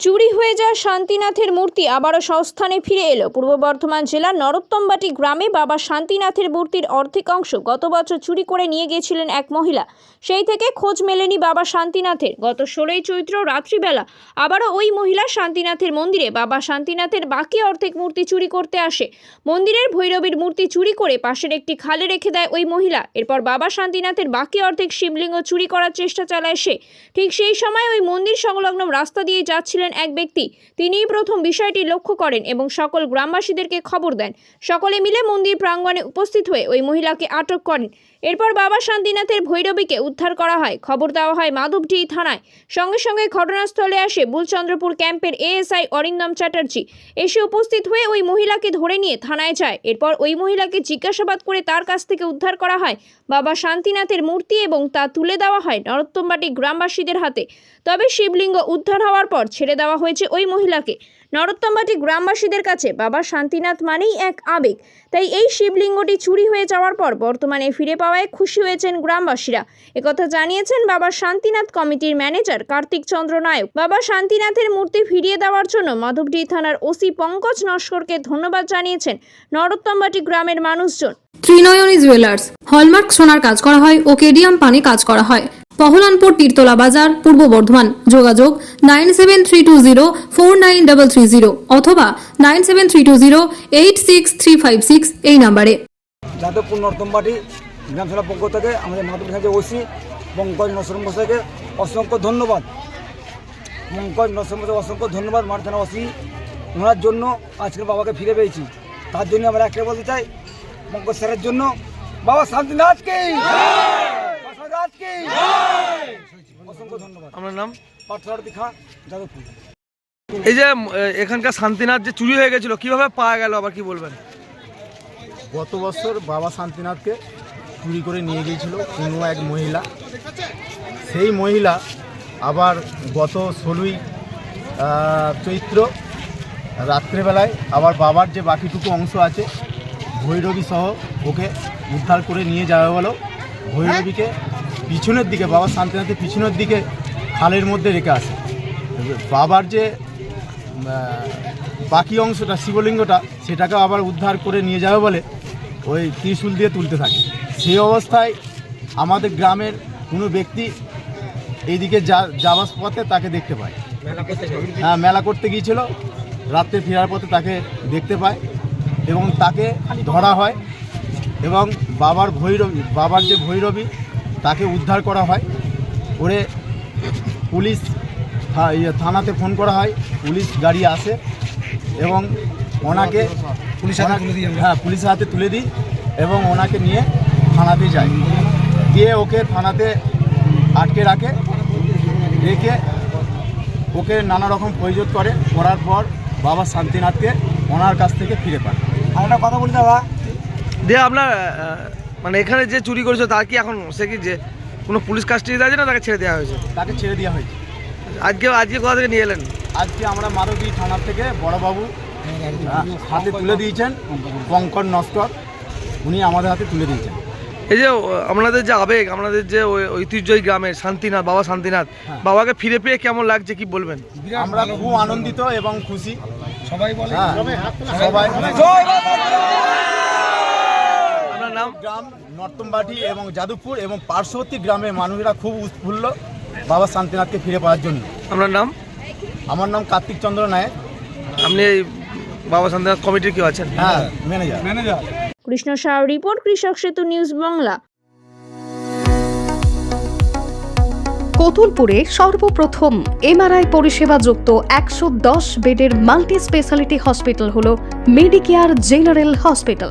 চুরি হয়ে যাওয়া শান্তিনাথের মূর্তি আবারও সংস্থানে ফিরে এলো। পূর্ব বর্ধমান জেলার নরোত্তমবাটি গ্রামে বাবা শান্তিনাথের মূর্তির অর্ধেক অংশ গত বছর চুরি করে নিয়ে গিয়েছিলেন এক মহিলা। সেই থেকে খোঁজ মেলেনি বাবা শান্তিনাথের। গত ষোলোই চৈত্র রাত্রিবেলা আবারও ওই মহিলা শান্তিনাথের মন্দিরে বাবা শান্তিনাথের বাকি অর্ধেক মূর্তি চুরি করতে আসে। মন্দিরের ভৈরবীর মূর্তি চুরি করে পাশের একটি খালে রেখে দেয় ওই মহিলা। এরপর বাবা শান্তিনাথের বাকি অর্ধেক শিবলিঙ্গ চুরি করার চেষ্টা চালায় সে। ঠিক সেই সময় ওই মন্দির সংলগ্ন রাস্তা দিয়ে যাচ্ছিলেন এক ব্যক্তি। তিনিই প্রথম বিষয়টি লক্ষ্য করেন এবং সকল গ্রামবাসীদেরকে খবর দেন। সকলে মিলে মন্দির প্রাঙ্গণে উপস্থিত হয়ে ওই মহিলাকে আটক করেন। এরপর বাবা শান্তিনাথের ভৈরবীকে উদ্ধার করা হয়। খবর দেওয়া হয় মাধবডি থানায়। সঙ্গে সঙ্গে ঘটনাস্থলে আসে বুলচন্দ্রপুর ক্যাম্পের এএসআই অরিন্দম চ্যাটার্জি। এসে উপস্থিত হয়ে ওই মহিলাকে ধরে নিয়ে থানায় যায়। এরপর ওই মহিলাকে জিজ্ঞাসাবাদ করে তার কাছ থেকে উদ্ধার করা হয়। বাবা শান্তিনাথের মূর্তি এবং তা তুলে দেওয়া হয় নরোত্তমবাটি গ্রামবাসীদের হাতে। তবে শিবলিঙ্গ উদ্ধার হওয়ার পর ছেড়ে দেওয়া হয়েছে ওই মহিলাকে। নরোত্তমবাটি গ্রামবাসীদের কাছে বাবা শান্তিনাথ মানেই এক আবেগ। তাই এই শিবলিঙ্গটি চুরি হয়ে যাওয়ার পর বর্তমানে ফিরে পাওয়ায় খুশি হয়েছেন গ্রামবাসীরা। একথা জানিয়েছেন বাবা শান্তিনাথ কমিটির ম্যানেজার কার্তিক চন্দ্র নায়ক। বাবা শান্তিনাথের মূর্তি ফিরিয়ে দেওয়ার জন্য মাধবডি থানার ওসি পঙ্কজ নস্করকে ধন্যবাদ জানিয়েছেন নরোত্তমবাটি গ্রামের মানুষজন। ত্রিনয়নী জুয়েলার্স, হলমার্ক সোনার কাজ করা হয় ও কেডিয়াম পানি কাজ করা হয়। পহলানপুর তীরতলা বাজার পূর্ব বর্ধমান। যোগাযোগ nine seven three two zero four nine double three zero অথবা nine seven three two zero eight six three five six এই নাম্বারে। যাদবপুর নর্তমবাটি গ্রামসভা পক্ষ থেকে আমাদের মাধব সাহেব ওসি, পঙ্কজ নসরম মশাইকে অসংখ্য ধন্যবাদ। পঙ্কজ নসরম অসংখ্য ধন্যবাদ মারথানা ওসি। ওনার জন্য আজকে বাবাকে ফিরে পেয়েছি। তার জন্য আমরা একটা বলতে চাই, পঙ্কজ স্যারের জন্য। বাবা শান্তিনাথকে শান্তিনাথকে অসংখ্য ধন্যবাদ আপনার নাম যাদবপুর। এই যে এখানকার শান্তিনাথ যে চুরি হয়ে গেছিল কীভাবে পাওয়া গেল? আবার কি বলবেন? গত বছর বাবা শান্তিনাথকে চুরি করে নিয়ে গিয়েছিল কোনো এক মহিলা। সেই মহিলা আবার গত ষোলোই চৈত্র রাত্রেবেলায় আবার বাবার যে বাকিটুকু অংশ আছে ভৈরবী সহ ওকে উদ্ধার করে নিয়ে যাওয়া হলো। ভৈরবীকে পিছনের দিকে বাবা শান্তিনাথের পিছনের দিকে খালের মধ্যে রেখে আসে। বাবার যে বাকি অংশটা শিবলিঙ্গটা সেটাকে আবার উদ্ধার করে নিয়ে যাবে বলে ওই ত্রিশূল দিয়ে তুলতে থাকে। সেই অবস্থায় আমাদের গ্রামের কোনো ব্যক্তি এইদিকে যা যাওয়ার পথে তাকে দেখতে পায়। হ্যাঁ মেলা করতে গিয়েছিল। রাত্রে ফেরার পথে তাকে দেখতে পায় এবং তাকে ধরা হয় এবং বাবার ভৈরবী বাবার যে ভৈরবী তাকে উদ্ধার করা হয়। করে পুলিশ থা- ইয়ে, থানাতে ফোন করা হয়। পুলিশ গাড়ি আসে এবং ওনাকে পুলিশ হ্যাঁ পুলিশের হাতে তুলে দিই এবং ওনাকে নিয়ে থানাতে যাই। গিয়ে ওকে থানাতে আটকে রাখে রেখে ওকে নানা রকম প্রয়োজন করে। করার পর বাবা শান্তিনাথকে ওনার কাছ থেকে ফিরে পায়। আর একটা কথা বলি দাদা। দিয়ে আপনার মানে এখানে যে চুরি করেছে তার কি এখন সে কি যে কোনো পুলিশ কাস্টডিতে আছে না তাকে ছেড়ে দেওয়া হয়েছে? তাকে ছেড়ে দেওয়া হয়েছে। আজকে আজকে কোথা থেকে নিয়ে এলেন? আজকে আমরা মারবী থানার থেকে বড়বাবু হাতে তুলে দিয়েছেন পঙ্কজ নস্কর উনি আমাদের হাতে তুলে দিয়েছেন। এই যে আপনাদের যে আবেগ আপনাদের যে ওই- ঐতিহ্যই গ্রামের শান্তিনাথ বাবা শান্তিনাথ বাবাকে ফিরে পেয়ে কেমন লাগছে কি বলবেন? আমরা খুব আনন্দিত এবং খুশি। সবাই বলে সবাই আপনার নাম। গ্রাম নর্তমবাটি এবং যাদবপুর এবং পার্শ্ববর্তী গ্রামের মানুষরা খুব উৎফুল্ল বাবা শান্তিনাথকে ফিরে পাওয়ার জন্য। আপনার নাম? আমার নাম কার্তিক চন্দ্র নায়ক। আপনি এই বাবা শান্তিনাথ কমিটির কেউ আছেন? হ্যাঁ manager. Manager. Krishna Saha report Krishak Setu news Bangla. কতুলপুরে সর্বপ্রথম এমআরআই পরিষেবা যুক্ত একশো দশ বেডের মাল্টি স্পেশালিটি হসপিটাল হল মেডিকেয়ার জেনারেল হসপিটাল।